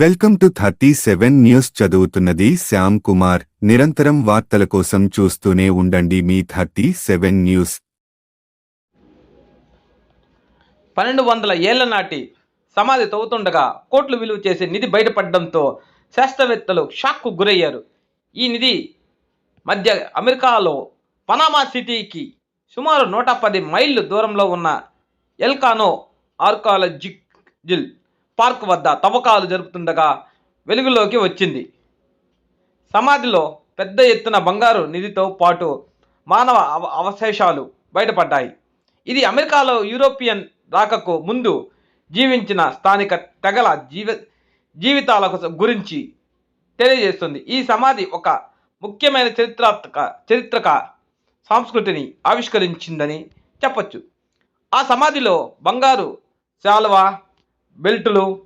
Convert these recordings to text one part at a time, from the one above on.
Welcome to thirty seven news చదువుతున్నది శ్యామ్ కుమార్. నిరంతరం వార్తల కోసం చూస్తూనే ఉండండి మీ థర్టీ సెవెన్ న్యూస్. పన్నెండు వందల ఏళ్ళ నాటి సమాధి తవ్వుతుండగా కోట్లు విలువ చేసే నిధి బయటపడడంతో శాస్త్రవేత్తలు షాక్కు గురయ్యారు. ఈ నిధి మధ్య అమెరికాలో పనామా సిటీకి సుమారు నూట పది మైళ్ళు దూరంలో ఉన్న ఎల్కానో ఆర్కాలజికల్ పార్క్ వద్ద తవ్వకాలు జరుపుతుండగా వెలుగులోకి వచ్చింది. సమాధిలో పెద్ద ఎత్తున బంగారు నిధితో పాటు మానవ అవ అవశేషాలు బయటపడ్డాయి. ఇది అమెరికాలో యూరోపియన్ రాకకు ముందు జీవించిన స్థానిక తెగల జీవ జీవితాల గురించి తెలియజేస్తుంది. ఈ సమాధి ఒక ముఖ్యమైన చరిత్రాత్మక చరిత్రక సంస్కృతిని ఆవిష్కరించిందని చెప్పచ్చు. ఆ సమాధిలో బంగారు శాలువా బెల్టులు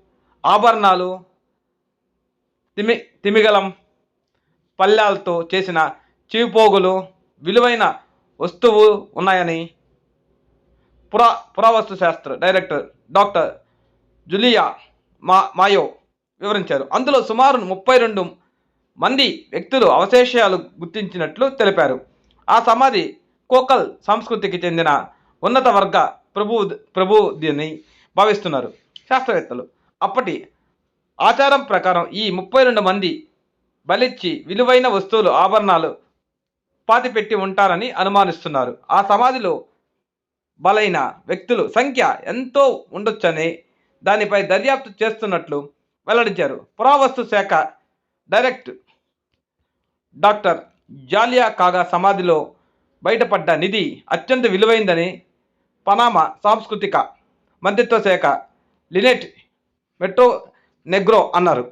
ఆభరణాలు తిమి తిమిగలం పళ్ళాలతో చేసిన చివిపోగులు విలువైన వస్తువు ఉన్నాయని పురా పురావస్తు శాస్త్ర డైరెక్టర్ డాక్టర్ జులియా మా మాయో వివరించారు. అందులో సుమారు ముప్పై రెండు మంది వ్యక్తులు అవశేషాలు గుర్తించినట్లు తెలిపారు. ఆ సమాధి కోకల్ సంస్కృతికి చెందిన ఉన్నత వర్గ ప్రభు ప్రభుదిని భావిస్తున్నారు. శాస్త్రవేత్తలు. అప్పటి ఆచారం ప్రకారం ఈ ముప్పై రెండు మంది బలిచ్చి విలువైన వస్తువులు ఆభరణాలు పాతిపెట్టి ఉంటారని అనుమానిస్తున్నారు. ఆ సమాధిలో బలైన వ్యక్తులు సంఖ్య ఎంతో ఉండొచ్చని దానిపై దర్యాప్తు చేస్తున్నట్లు వెల్లడించారు. పురావస్తు శాఖ డైరెక్ట్ డాక్టర్ జాలియా కాగా సమాధిలో బయటపడ్డ నిధి అత్యంత విలువైందని పనామా సాంస్కృతిక మంత్రిత్వ శాఖ లినెట్ మెట్రో నెగ్రో అన్నారు.